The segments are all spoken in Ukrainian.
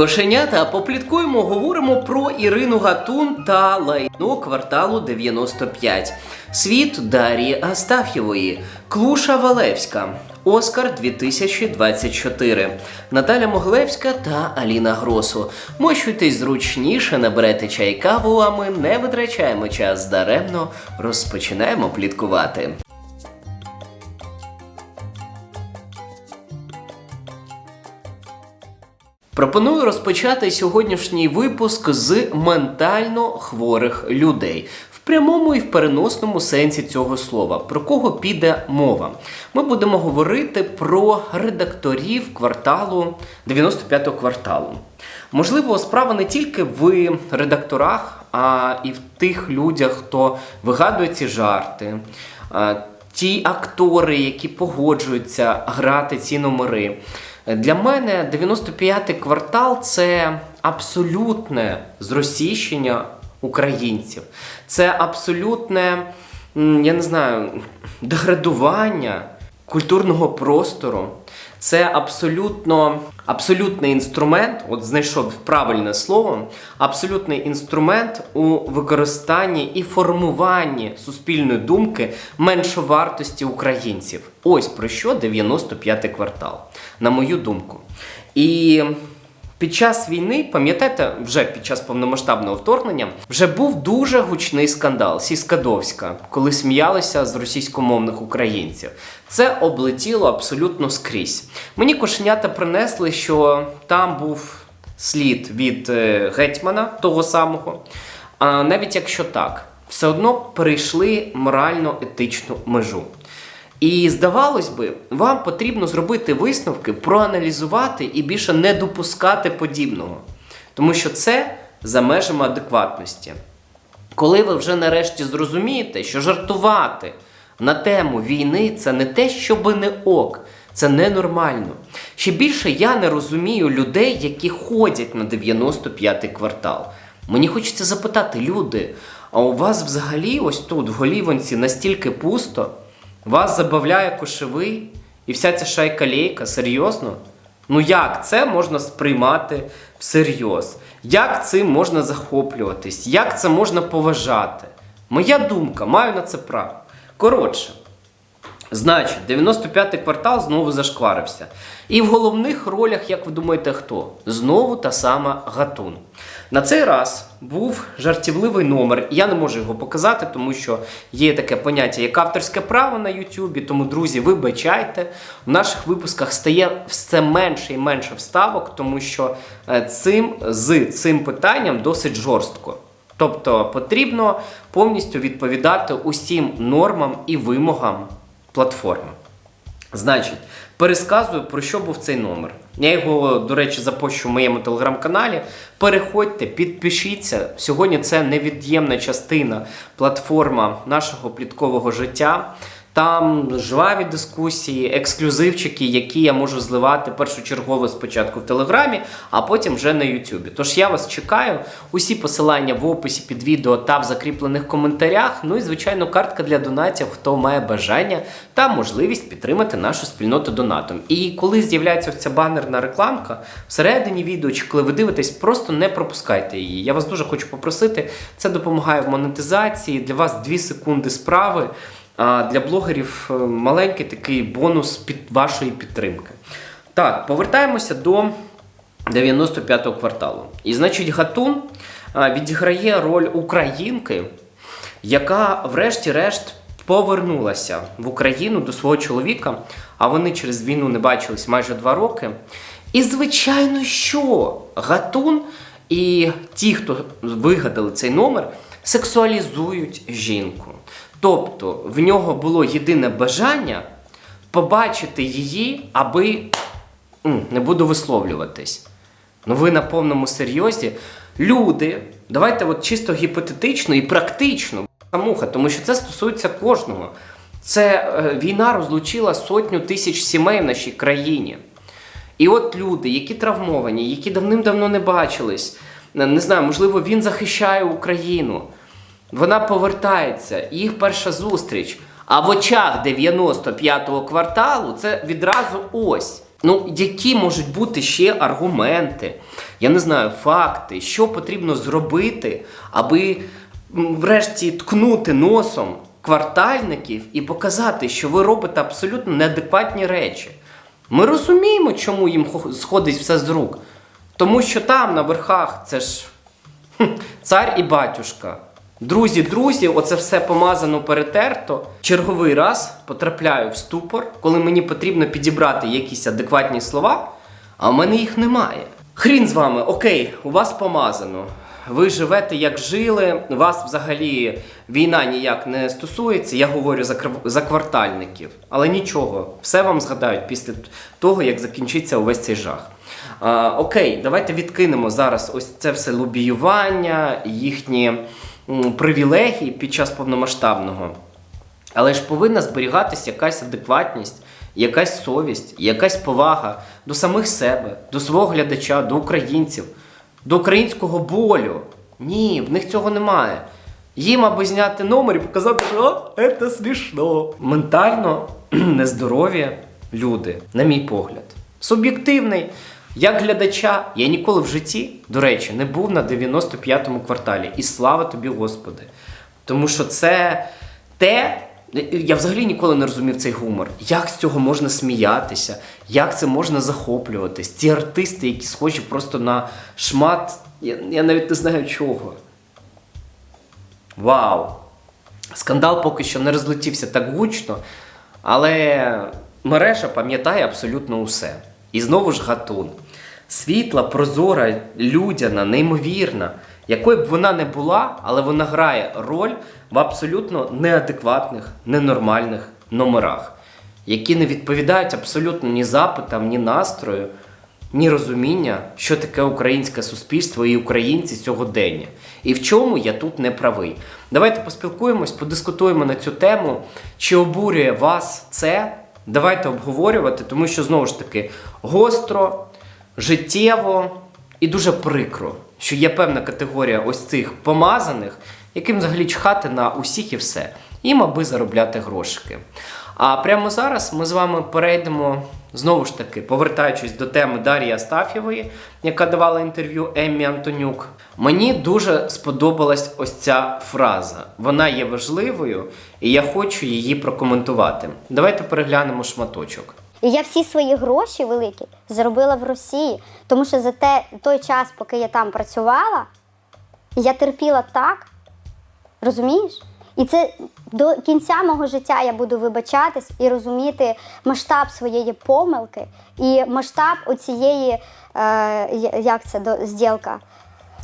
Кошенята, попліткуємо, говоримо про Ірину Гатун та лайно кварталу 95. Світ Дарії Астаф'євої, Клуша Валевська, Оскар 2024, Наталя Моглевська та Аліна Гросу. Мощуйтесь зручніше, наберете чай каву, а ми не витрачаємо час даремно, розпочинаємо пліткувати. Пропоную розпочати сьогоднішній випуск з ментально хворих людей. В прямому і в переносному сенсі цього слова. Про кого піде мова? Ми будемо говорити про редакторів кварталу 95-го кварталу. Можливо, справа не тільки в редакторах, а і в тих людях, хто вигадує ці жарти. Ті актори, які погоджуються грати ці номери. Для мене 95-й квартал це абсолютне зросійщення українців. Це абсолютне, я не знаю, деградування культурного простору. Це абсолютно абсолютний інструмент, от знайшов правильне слово, абсолютний інструмент у використанні і формуванні суспільної думки меншовартості українців. Ось про що 95-й квартал, на мою думку. І під час війни, пам'ятаєте, вже під час повномасштабного вторгнення вже був дуже гучний скандал Сіскадовська, коли сміялися з російськомовних українців. Це облетіло абсолютно скрізь. Мені кошенята принесли, що там був слід від е, гетьмана того самого. А навіть якщо так, все одно перейшли морально-етичну межу. І здавалось би, вам потрібно зробити висновки, проаналізувати і більше не допускати подібного. Тому що це за межами адекватності. Коли ви вже нарешті зрозумієте, що жартувати на тему війни це не те, щоби не ок, це ненормально. Ще більше я не розумію людей, які ходять на 95-й квартал. Мені хочеться запитати, люди, а у вас взагалі ось тут, в Голівонці, настільки пусто? Вас забавляє кошевий і вся ця шайка лейка, серйозно? Ну як це можна сприймати всерйоз? Як цим можна захоплюватись? Як це можна поважати? Моя думка, маю на це право. Коротше, значить, 95-й квартал знову зашкварився. І в головних ролях, як ви думаєте, хто? Знову та сама Гатун. На цей раз був жартівливий номер. Я не можу його показати, тому що є таке поняття, як авторське право на Ютубі. Тому, друзі, вибачайте, в наших випусках стає все менше і менше вставок, тому що е, цим, з цим питанням досить жорстко. Тобто потрібно повністю відповідати усім нормам і вимогам платформи. Значить, пересказую, про що був цей номер. Я його, до речі, запущу в моєму телеграм-каналі. Переходьте, підпишіться. Сьогодні це невід'ємна частина платформа нашого пліткового життя. Там жваві дискусії, ексклюзивчики, які я можу зливати першочергово спочатку в Телеграмі, а потім вже на Ютубі. Тож я вас чекаю. Усі посилання в описі під відео та в закріплених коментарях. Ну і, звичайно, картка для донатів, хто має бажання та можливість підтримати нашу спільноту донатом. І коли з'являється ця банерна рекламка, всередині відео чи коли ви дивитесь, просто не пропускайте її. Я вас дуже хочу попросити. Це допомагає в монетизації. Для вас 2 секунди справи. А для блогерів е, маленький такий бонус під вашої підтримки. Так, повертаємося до 95-го кварталу. І, значить, Гатун відіграє роль українки, яка, врешті-решт, повернулася в Україну до свого чоловіка, а вони через війну не бачились майже два роки. І, звичайно, що Гатун і ті, хто вигадали цей номер, сексуалізують жінку. Тобто в нього було єдине бажання побачити її, аби не буду висловлюватись. Ну ви на повному серйозі. Люди, давайте от чисто гіпотетично і практично, муха, тому що це стосується кожного. Це е, війна розлучила сотню тисяч сімей в нашій країні. І от люди, які травмовані, які давним-давно не бачились, не не знаю, можливо, він захищає Україну. Вона повертається, їх перша зустріч. А в очах 95-го кварталу це відразу ось. Ну, які можуть бути ще аргументи? я не знаю, факти, що потрібно зробити, аби врешті ткнути носом квартальників і показати, що ви робите абсолютно неадекватні речі. Ми розуміємо, чому їм хо- сходить все з рук. Тому що там, на верхах, це ж хм, цар і батюшка. Друзі, друзі, оце все помазано перетерто. Черговий раз потрапляю в ступор, коли мені потрібно підібрати якісь адекватні слова, а в мене їх немає. Хрін з вами, окей, у вас помазано. Ви живете як жили, вас взагалі війна ніяк не стосується. Я говорю за, за квартальників. Але нічого, все вам згадають після того, як закінчиться увесь цей жах. А, окей, давайте відкинемо зараз ось це все лобіювання, їхні м, привілегії під час повномасштабного. Але ж повинна зберігатися якась адекватність, якась совість, якась повага до самих себе, до свого глядача, до українців, до українського болю. Ні, в них цього немає. Їм аби зняти номер і показати, що це смішно. Ментально нездорові люди, на мій погляд. Суб'єктивний. Як глядача, я ніколи в житті, до речі, не був на 95-му кварталі. І слава тобі, Господи. Тому що це те. Я взагалі ніколи не розумів цей гумор. Як з цього можна сміятися, як це можна захоплюватись? Ці артисти, які схожі просто на шмат, я, я навіть не знаю чого. Вау! Скандал поки що не розлетівся так гучно, але мережа пам'ятає абсолютно усе. І знову ж гатун. Світла, прозора, людяна, неймовірна, якою б вона не була, але вона грає роль в абсолютно неадекватних, ненормальних номерах, які не відповідають абсолютно ні запитам, ні настрою, ні розуміння, що таке українське суспільство і українці сьогодення. І в чому я тут не правий. Давайте поспілкуємось, подискутуємо на цю тему. Чи обурює вас це? Давайте обговорювати, тому що знову ж таки гостро, життєво і дуже прикро, що є певна категорія ось цих помазаних, яким взагалі чхати на усіх і все, їм аби заробляти грошики. А прямо зараз ми з вами перейдемо знову ж таки, повертаючись до теми Дар'ї Астафєвої, яка давала інтерв'ю Еммі Антонюк. Мені дуже сподобалась ось ця фраза. Вона є важливою, і я хочу її прокоментувати. Давайте переглянемо шматочок. Я всі свої гроші великі заробила в Росії, тому що за те, той час, поки я там працювала, я терпіла так, розумієш? І це до кінця мого життя я буду вибачатись і розуміти масштаб своєї помилки і масштаб оцієї, е, як це до зділка,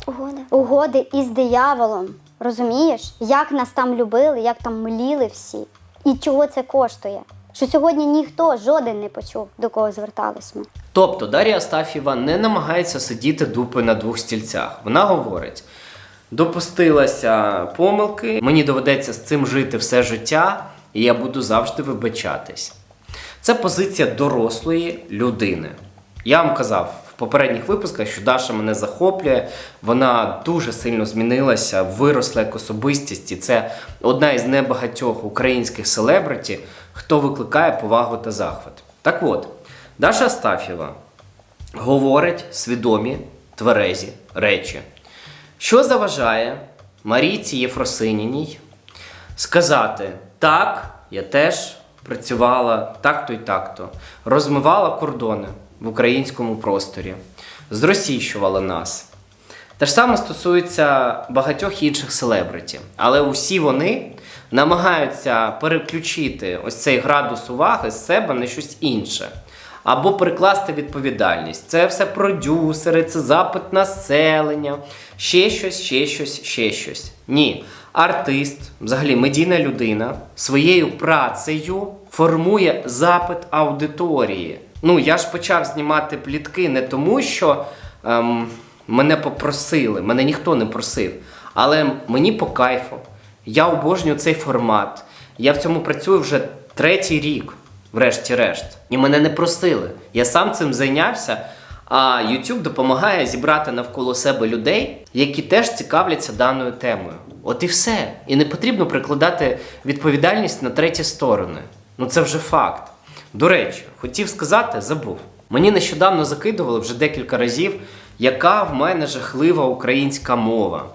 Угода. угоди із дияволом. Розумієш, як нас там любили, як там мліли всі, і чого це коштує? Що сьогодні ніхто жоден не почув, до кого звертались ми. Тобто Дар'я Астафєва не намагається сидіти дупи на двох стільцях. Вона говорить: допустилася помилки, мені доведеться з цим жити все життя, і я буду завжди вибачатись. Це позиція дорослої людини. Я вам казав в попередніх випусках, що Даша мене захоплює, вона дуже сильно змінилася, виросла як особистість, і це одна із небагатьох українських селебриті, хто викликає повагу та захват. Так от, Даша Астафєва говорить свідомі, тверезі речі. Що заважає Марійці Єфросиніній сказати: так, я теж працювала так-то і так-то, розмивала кордони в українському просторі, зросійщувала нас. Те ж саме стосується багатьох інших селебриті, але усі вони намагаються переключити ось цей градус уваги з себе на щось інше. Або перекласти відповідальність. Це все продюсери, це запит населення, ще щось, ще щось, ще щось. Ні. Артист, взагалі медійна людина, своєю працею формує запит аудиторії. Ну, я ж почав знімати плітки не тому, що ем, мене попросили, мене ніхто не просив, але мені по кайфу. Я обожнюю цей формат. Я в цьому працюю вже третій рік, врешті-решт. І мене не просили. Я сам цим зайнявся. А YouTube допомагає зібрати навколо себе людей, які теж цікавляться даною темою. От і все. І не потрібно прикладати відповідальність на треті сторони. Ну це вже факт. До речі, хотів сказати, забув. Мені нещодавно закидували вже декілька разів, яка в мене жахлива українська мова,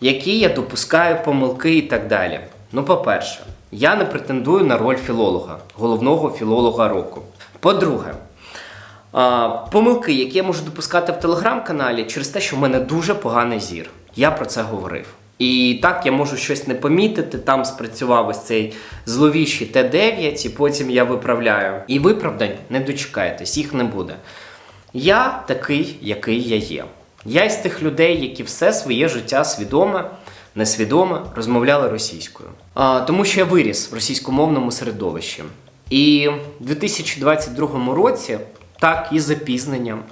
які я допускаю помилки і так далі. Ну, по-перше, я не претендую на роль філолога, головного філолога року. По-друге, помилки, які я можу допускати в телеграм-каналі через те, що в мене дуже поганий зір. Я про це говорив. І так я можу щось не помітити, там спрацював ось цей зловіщий Т9, і потім я виправляю. І виправдань не дочекаєтесь, їх не буде. Я такий, який я є. Я із тих людей, які все своє життя свідоме, несвідоме розмовляли російською. А, тому що я виріс в російськомовному середовищі. І в 2022 році, так і запізненням,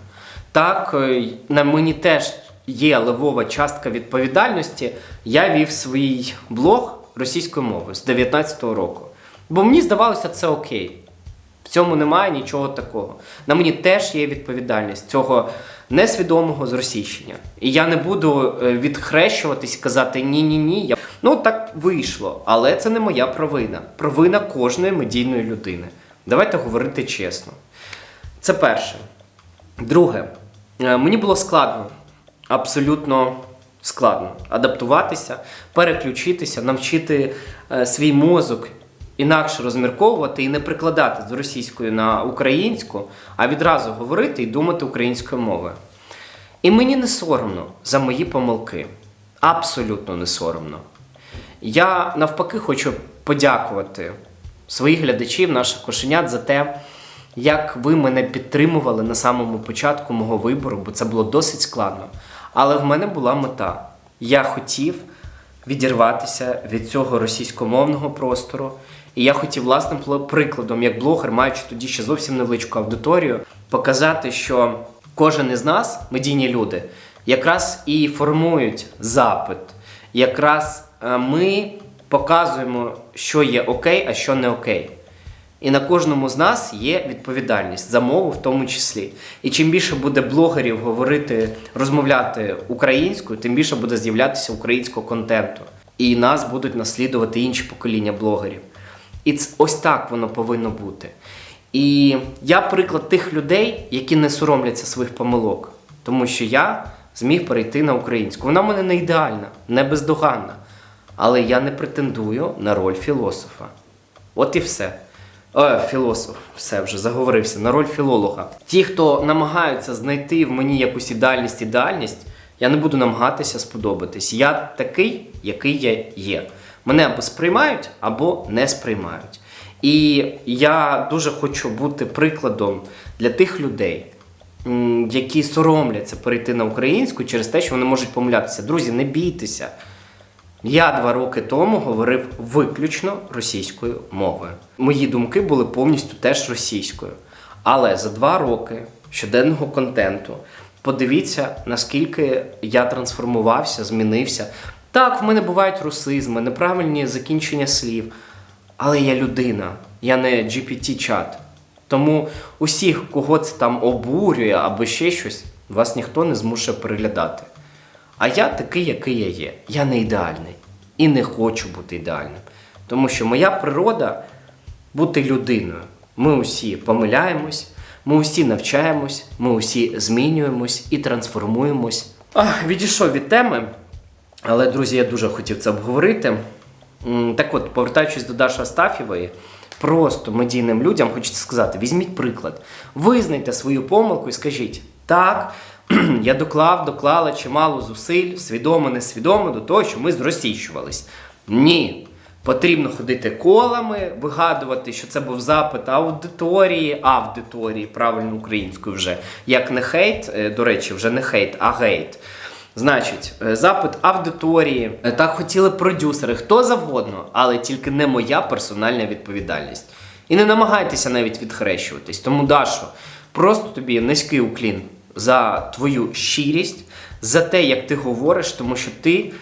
так е, на мені теж є левова частка відповідальності. Я вів свій блог російською мовою з 2019 року. Бо мені здавалося, це окей. В цьому немає нічого такого. На мені теж є відповідальність цього несвідомого зросійщення. І я не буду е, відхрещуватись і казати ні-ні ні. Ну так вийшло, але це не моя провина. Провина кожної медійної людини. Давайте говорити чесно. Це перше. Друге, е, мені було складно, абсолютно складно адаптуватися, переключитися, навчити е, свій мозок інакше розмірковувати і не прикладати з російської на українську, а відразу говорити і думати українською мовою. І мені не соромно за мої помилки. Абсолютно не соромно. Я навпаки хочу подякувати своїх глядачів, наших кошенят за те, як ви мене підтримували на самому початку мого вибору, бо це було досить складно. Але в мене була мета. Я хотів відірватися від цього російськомовного простору. І я хотів власним прикладом, як блогер, маючи тоді ще зовсім невеличку аудиторію, показати, що кожен із нас, медійні люди, якраз і формують запит. Якраз е, ми показуємо, що є окей, а що не окей. І на кожному з нас є відповідальність за мову в тому числі. І чим більше буде блогерів говорити, розмовляти українською, тим більше буде з'являтися українського контенту. І нас будуть наслідувати інші покоління блогерів. І ось так воно повинно бути. І я приклад тих людей, які не соромляться своїх помилок, тому що я зміг перейти на українську. Вона в мене не ідеальна, не бездоганна. Але я не претендую на роль філософа. От і все. Е, філософ, все вже заговорився на роль філолога. Ті, хто намагаються знайти в мені якусь ідеальність, ідеальність, я не буду намагатися сподобатись. Я такий, який я є. Мене або сприймають, або не сприймають. І я дуже хочу бути прикладом для тих людей, які соромляться перейти на українську через те, що вони можуть помилятися. Друзі, не бійтеся. Я два роки тому говорив виключно російською мовою. Мої думки були повністю теж російською. Але за два роки щоденного контенту подивіться, наскільки я трансформувався, змінився. Так, в мене бувають русизми, неправильні закінчення слів. Але я людина, я не GPT-чат. Тому усіх, кого це там обурює або ще щось, вас ніхто не змушує переглядати. А я такий, який я є. Я не ідеальний і не хочу бути ідеальним. Тому що моя природа бути людиною. Ми усі помиляємось, ми усі навчаємось, ми усі змінюємось і трансформуємось. Ах, відійшов від теми, але, друзі, я дуже хотів це обговорити. Так от, повертаючись до Даші Астафєвої, просто медійним людям хочеться сказати: візьміть приклад, визнайте свою помилку і скажіть, так, я доклав, доклала чимало зусиль, свідомо, несвідомо, до того, що ми зросійщувались. Ні. Потрібно ходити колами, вигадувати, що це був запит аудиторії, аудиторії, правильно українською вже, як не хейт, е, до речі, вже не хейт, а гейт. Значить, е, запит аудиторії, е, так хотіли продюсери, хто завгодно, але тільки не моя персональна відповідальність. І не намагайтеся навіть відхрещуватись. Тому, Дашо, просто тобі низький уклін за твою щирість, за те, як ти говориш, тому що ти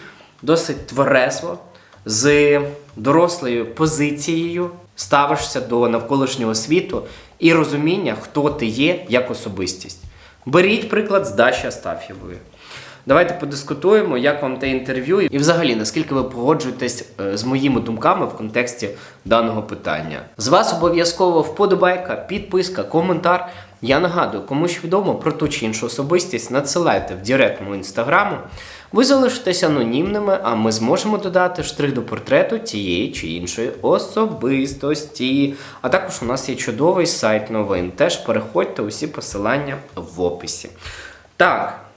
досить тверезо, з дорослою позицією ставишся до навколишнього світу і розуміння, хто ти є як особистість. Беріть приклад з Даші Астафєвої. Давайте подискутуємо, як вам те інтерв'ю, і взагалі наскільки ви погоджуєтесь е, з моїми думками в контексті даного питання. З вас обов'язково вподобайка, підписка, коментар. Я нагадую, кому ж відомо про ту чи іншу особистість, надсилайте в директ мого інстаграму. Ви залишитесь анонімними, а ми зможемо додати штрих до портрету тієї чи іншої особистості. А також у нас є чудовий сайт новин. Теж переходьте усі посилання в описі. Так,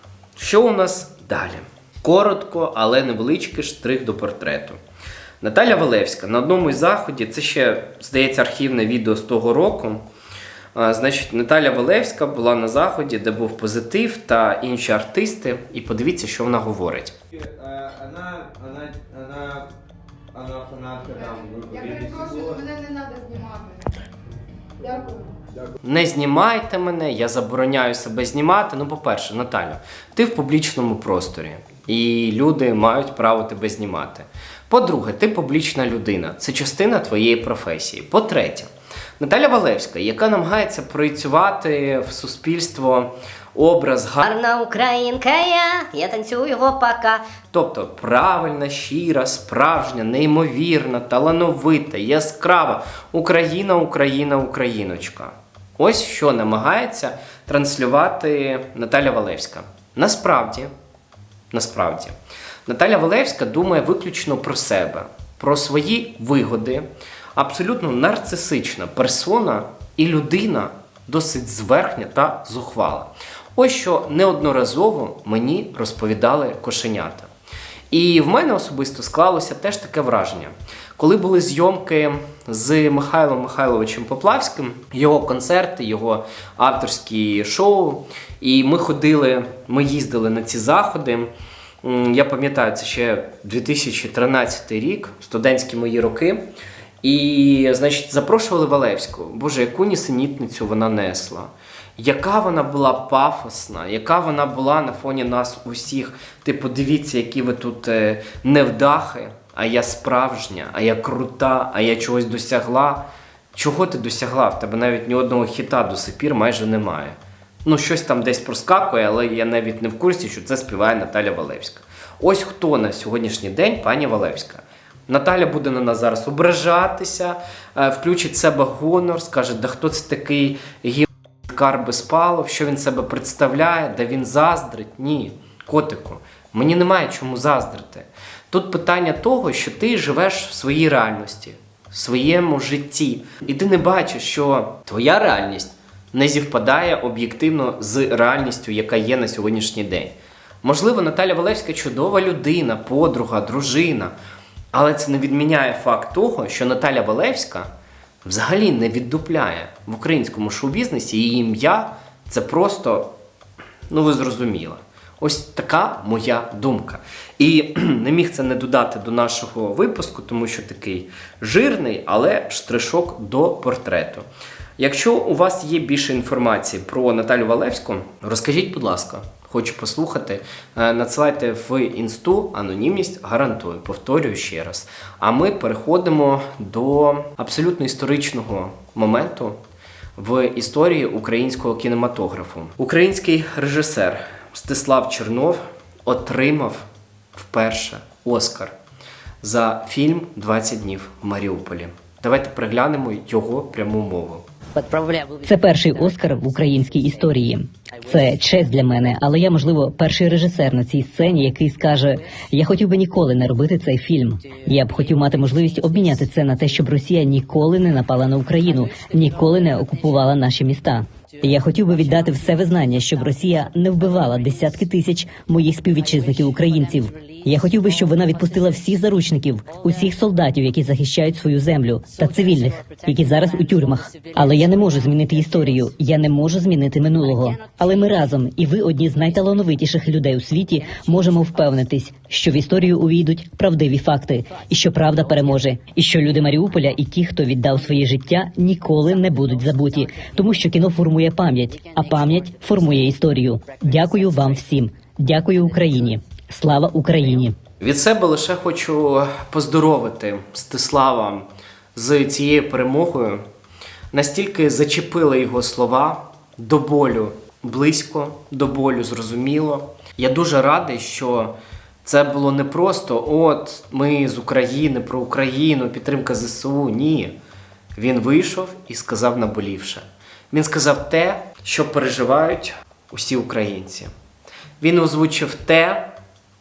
що у нас далі? Коротко, але невеличкий штрих до портрету. Наталя Валевська на одному із заходів, це ще, здається, архівне відео з того року. А, Значить, Наталя Валевська була на заході, де був позитив та інші артисти. І подивіться, що вона говорить. Э, Она, она, она, она фанатка там Я перепрошую, мене не треба знімати. Дякую. Не знімайте мене, я забороняю себе знімати. Ну, по-перше, Наталя, ти в публічному просторі, і люди мають право тебе знімати. По-друге, ти публічна людина, це частина твоєї професії. По-третє, Наталя Валевська, яка намагається проєцювати в суспільство образ. Гарна українка я, я танцюю гопака. Тобто правильна, щира, справжня, неймовірна, талановита, яскрава Україна, Україна, Україночка. Ось що намагається транслювати Наталя Валевська. Насправді, насправді, Наталя Валевська думає виключно про себе, про свої вигоди, абсолютно нарцисична персона і людина досить зверхня та зухвала. Ось що неодноразово мені розповідали кошенята. І в мене особисто склалося теж таке враження. Коли були зйомки з Михайлом Михайловичем Поплавським, його концерти, його авторські шоу, і ми ходили, ми їздили на ці заходи. Я пам'ятаю, це ще 2013 рік, студентські мої роки. І, значить, запрошували Валевську. Боже, яку нісенітницю вона несла. Яка вона була пафосна, яка вона була на фоні нас усіх. Типу, дивіться, які ви тут е, невдахи, а я справжня, а я крута, а я чогось досягла. Чого ти досягла? В тебе навіть ні одного хіта до сих пір майже немає. Ну, щось там десь проскакує, але я навіть не в курсі, що це співає Наталя Валевська. Ось хто на сьогоднішній день пані Валевська. Наталя буде на нас зараз ображатися, е, включить себе гонор, скаже, да хто це такий гівкар безпалов, що він себе представляє, де він заздрить. Ні, котику, мені немає чому заздрити. Тут питання того, що ти живеш в своїй реальності, в своєму житті, і ти не бачиш, що твоя реальність не зівпадає об'єктивно з реальністю, яка є на сьогоднішній день. Можливо, Наталя Валевська чудова людина, подруга, дружина. Але це не відміняє факт того, що Наталя Валевська взагалі не віддупляє в українському шоу-бізнесі її ім'я це просто, ну ви зрозуміли. Ось така моя думка. І не міг це не додати до нашого випуску, тому що такий жирний, але штришок до портрету. Якщо у вас є більше інформації про Наталю Валевську, розкажіть, будь ласка, хочу послухати. Е, Надсилайте в інсту анонімність гарантую, повторюю ще раз. А ми переходимо до абсолютно історичного моменту в історії українського кінематографу. Український режисер Мстислав Чернов отримав вперше Оскар за фільм «20 днів в Маріуполі. Давайте приглянемо його пряму мову. Це перший Оскар в українській історії. Це честь для мене, але я, можливо, перший режисер на цій сцені, який скаже: я хотів би ніколи не робити цей фільм. Я б хотів мати можливість обміняти це на те, щоб Росія ніколи не напала на Україну, ніколи не окупувала наші міста. Я хотів би віддати все визнання, щоб Росія не вбивала десятки тисяч моїх співвітчизників українців. Я хотів би, щоб вона відпустила всіх заручників, усіх солдатів, які захищають свою землю, та цивільних, які зараз у тюрмах. Але я не можу змінити історію, я не можу змінити минулого. Але ми разом, і ви одні з найталановитіших людей у світі, можемо впевнитись, що в історію увійдуть правдиві факти, і що правда переможе, і що люди Маріуполя і ті, хто віддав своє життя, ніколи не будуть забуті, тому що кіно формує пам'ять, а пам'ять формує історію. Дякую вам всім. Дякую Україні. Слава Україні! Від себе лише хочу поздоровити Стислава з цією перемогою. Настільки зачепили його слова до болю близько, до болю зрозуміло. Я дуже радий, що це було не просто от ми з України про Україну, підтримка ЗСУ. Ні. Він вийшов і сказав наболівше. Він сказав те, що переживають усі українці. Він озвучив те,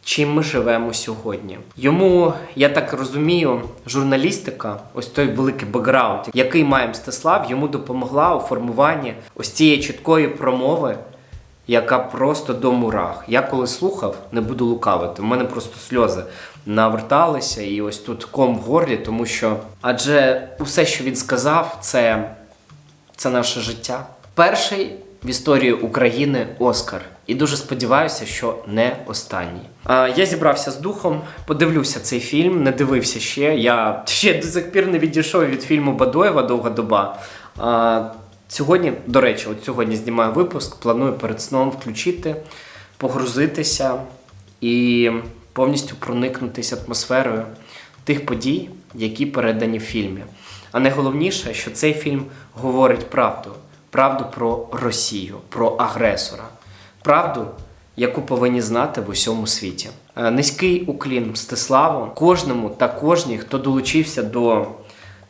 чим ми живемо сьогодні. Йому, я так розумію, журналістика, ось той великий бекграунд, який має Мстислав, йому допомогла у формуванні ось цієї чіткої промови, яка просто до мурах. Я коли слухав, не буду лукавити, у мене просто сльози наверталися, і ось тут ком в горлі, тому що адже усе, що він сказав, це це наше життя. Перший в історії України Оскар. І дуже сподіваюся, що не останній. А, я зібрався з духом, подивлюся цей фільм, не дивився ще. Я ще до сих пір не відійшов від фільму Бадоєва Довга доба. А, сьогодні, до речі, от сьогодні знімаю випуск. Планую перед сном включити, погрузитися і повністю проникнутися атмосферою тих подій, які передані в фільмі. А найголовніше, що цей фільм говорить правду. Правду про Росію, про агресора. Правду, яку повинні знати в усьому світі. Е, Низький уклін Мстиславу, кожному та кожній, хто долучився до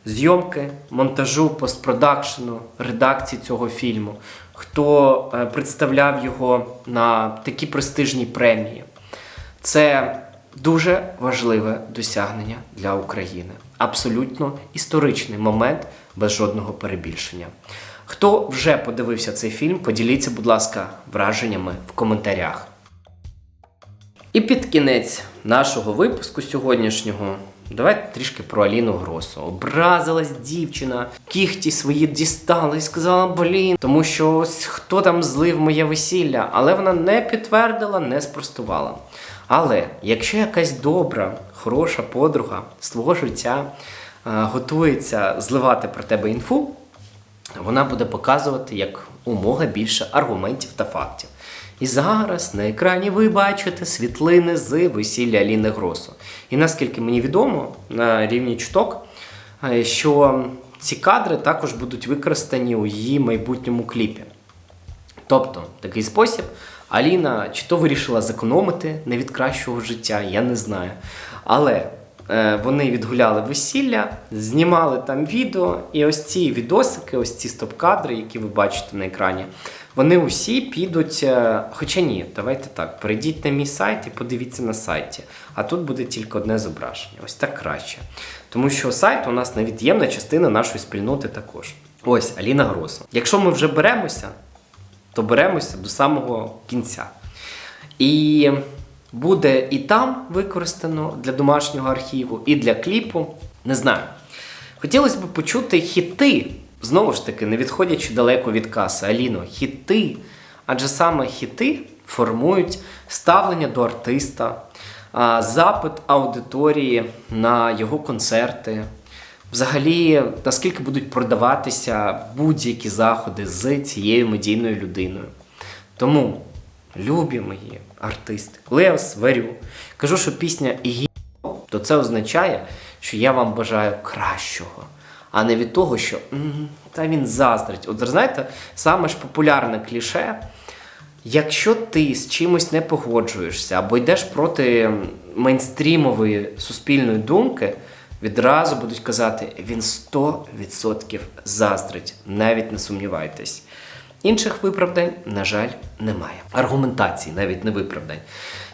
зйомки, монтажу, постпродакшену, редакції цього фільму, хто е, представляв його на такі престижні премії. Це дуже важливе досягнення для України. Абсолютно історичний момент без жодного перебільшення. Хто вже подивився цей фільм, поділіться, будь ласка, враженнями в коментарях. І під кінець нашого випуску сьогоднішнього давайте трішки про Аліну Гросу. Образилась дівчина, кіхті свої дістала і сказала, блін, тому що ось хто там злив моє весілля, але вона не підтвердила, не спростувала. Але якщо якась добра, хороша подруга з твого життя е, готується зливати про тебе інфу, вона буде показувати як умога більше аргументів та фактів. І зараз на екрані ви бачите світлини з весілля Аліни Гросу. І наскільки мені відомо на рівні чуток, е, що ці кадри також будуть використані у її майбутньому кліпі. Тобто, такий спосіб Аліна чи то вирішила зекономити не від кращого життя, я не знаю. Але е, вони відгуляли весілля, знімали там відео, і ось ці відосики, ось ці стоп-кадри, які ви бачите на екрані, вони усі підуть. е, Хоча ні, давайте так, перейдіть на мій сайт і подивіться на сайті. А тут буде тільки одне зображення. Ось так краще. Тому що сайт у нас невід'ємна частина нашої спільноти також. Ось Аліна Гросо. Якщо ми вже беремося, то беремося до самого кінця. І буде і там використано для домашнього архіву, і для кліпу. Не знаю. Хотілося б почути хіти, знову ж таки, не відходячи далеко від каси. Аліно, хіти. Адже саме хіти формують ставлення до артиста, запит аудиторії на його концерти. Взагалі, наскільки будуть продаватися будь-які заходи з цією медійною людиною. Тому, любі мої артисти, коли я вас сварю, кажу, що пісня і то це означає, що я вам бажаю кращого, а не від того, що та він заздрить. От знаєте, саме ж популярне кліше. Якщо ти з чимось не погоджуєшся або йдеш проти мейнстрімової суспільної думки, відразу будуть казати, він 100% заздрить, навіть не сумнівайтесь. Інших виправдань, на жаль, немає. Аргументації, навіть не виправдань.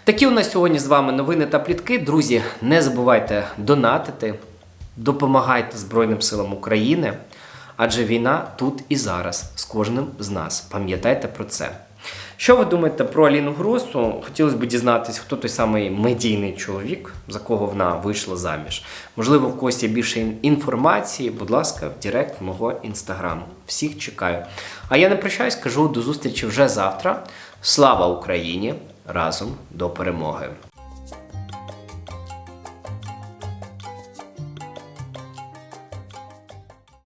Такі у нас сьогодні з вами новини та плітки. Друзі, не забувайте донатити, допомагайте Збройним силам України, адже війна тут і зараз з кожним з нас. Пам'ятайте про це. Що ви думаєте про Аліну Гросу? Хотілося б дізнатися, хто той самий медійний чоловік, за кого вона вийшла заміж. Можливо, в когось є більше інформації. Будь ласка, в Директ мого інстаграму. Всіх чекаю. А я не прощаюсь, кажу до зустрічі вже завтра. Слава Україні! Разом до перемоги!